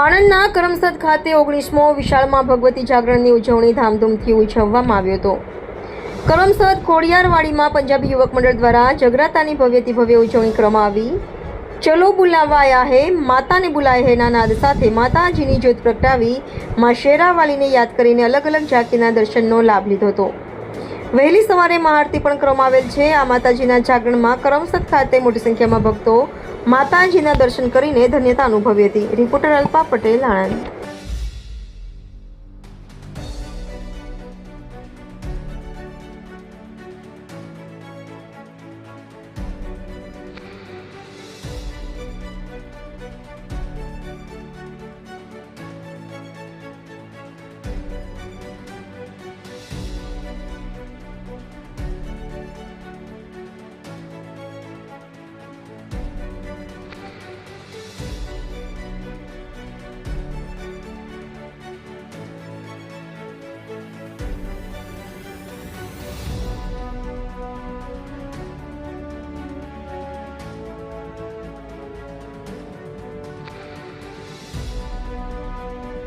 આણંદના કરમસદ ખાતે ઓગણીસમો વિશાળમાં ભગવતી જાગરણની ઉજવણી ધામધૂમથી ઉજવવામાં આવ્યો હતો. કરમસદ ખોડિયારવાડીમાં પંજાબી યુવક મંડળ દ્વારા જગરાતાની ભવ્યથી ભવ્ય ઉજવણી કરવામાં આવી. ચલો બુલાવા હે, માતાને બુલાય હે ના નાદ સાથે માતાજીની જ્યોત પ્રગટાવી મા શેરાવાલીને યાદ કરીને અલગ અલગ ઝાંકીના દર્શનનો લાભ લીધો હતો. વહેલી સવારે મહાઆરતી પણ કરવામાં આવેલ છે. આ માતાજીના જાગરણમાં કરમસદ ખાતે મોટી સંખ્યામાં ભક્તો માતાજીના દર્શન કરીને ધન્યતા અનુભવી હતી. રિપોર્ટર અલ્પા પટેલ આણંદ.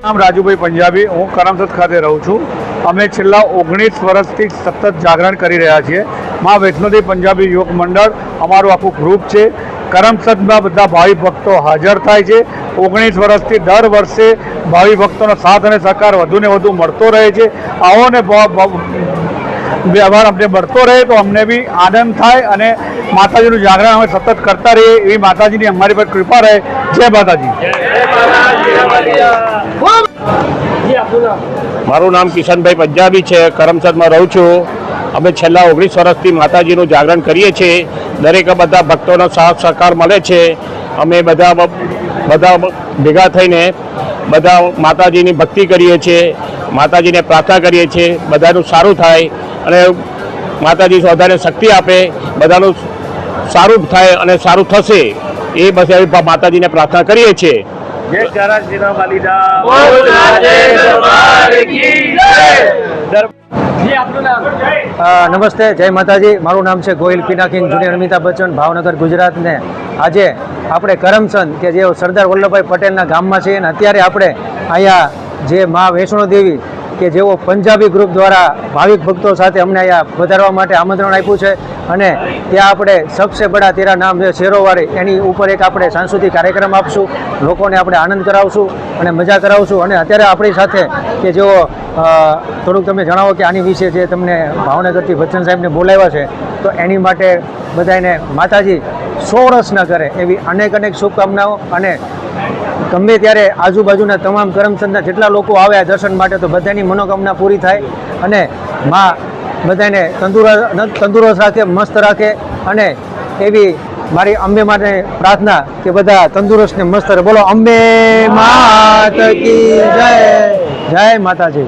નામ રાજુભાઈ પંજાબી. હું કરમસદ ખાતે રહું છું. અમે છેલ્લા ઓગણીસ વર્ષથી સતત જાગરણ કરી રહ્યા છીએ. મા વૈષ્ણોદેવી પંજાબી યુવક મંડળ અમારું આખું ગ્રુપ છે. કરમસદમાં બધા ભાવિ ભક્તો હાજર થાય છે. ઓગણીસ વર્ષથી દર વર્ષે ભાવિ ભક્તોનો સાથ અને સહકાર વધુ ને વધુ મળતો રહે છે. આવો ને વ્યવહાર અમને મળતો રહે તો અમને બી આનંદ થાય અને માતાજીનું જાગરણ અમે સતત કરતા રહીએ. એવી માતાજીની અમારી પર કૃપા રહે. જય માતાજી. મારું નામ કિશનભાઈ પંજાબી છે કરમસદમાં રહું છું. અમે છેલ્લા ઓગણીસ વર્ષથી માતાજીનું જાગરણ કરીએ છીએ. દરેક બધા ભક્તોનો સાથ સહકાર મળે છે. અમે બધા બધા ભેગા થઈને બધા માતાજીની ભક્તિ કરીએ છીએ. માતાજીને પ્રાર્થના કરીએ છીએ. બધાનું સારું થાય અને માતાજી બધાને શક્તિ આપે. બધાનું સારું થાય અને સારું થશે. એ બસ માતાજીને પ્રાર્થના કરીએ છીએ. જય નમસ્તે, જય માતાજી. મારું નામ છે ગોહિલ પિનાકિંગ, જુનિયર અમિતાભ બચ્ચન, ભાવનગર, ગુજરાતને. આજે આપણે કરમચંદ કે જે સરદાર વલ્લભભાઈ પટેલના ગામમાં છીએ અને અત્યારે આપણે અહીંયા જે મા વૈષ્ણો દેવી કે જેઓ પંજાબી ગ્રુપ દ્વારા ભાવિક ભક્તો સાથે અમને અહીંયા વધારવા માટે આમંત્રણ આપ્યું છે અને ત્યાં આપણે સબસે બડા તેરા નામ છે શેરોવાળી, એની ઉપર એક આપણે સાંસ્કૃતિક કાર્યક્રમ આપશું, લોકોને આપણે આનંદ કરાવશું અને મજા કરાવશું. અને અત્યારે આપણી સાથે કે જેઓ થોડુંક તમે જણાવો કે આની વિશે જે તમને ભાવનગરથી બચ્ચન સાહેબને બોલાવ્યા છે, તો એની માટે બધાને માતાજી સો રસ ન કરે એવી અનેક અનેક શુભકામનાઓ અને ગમે ત્યારે આજુબાજુના તમામ કરમચંદના જેટલા લોકો આવ્યા દર્શન માટે, તો બધાની મનોકામના પૂરી થાય અને માં બધાને તંદુરસ્ત તંદુરસ્ત રાખે, મસ્ત રાખે અને એવી મારી અંબે માટે પ્રાર્થના કે બધા તંદુરસ્ત ને મસ્ત રહે. બોલો, અંબે માત જય જય માતાજી.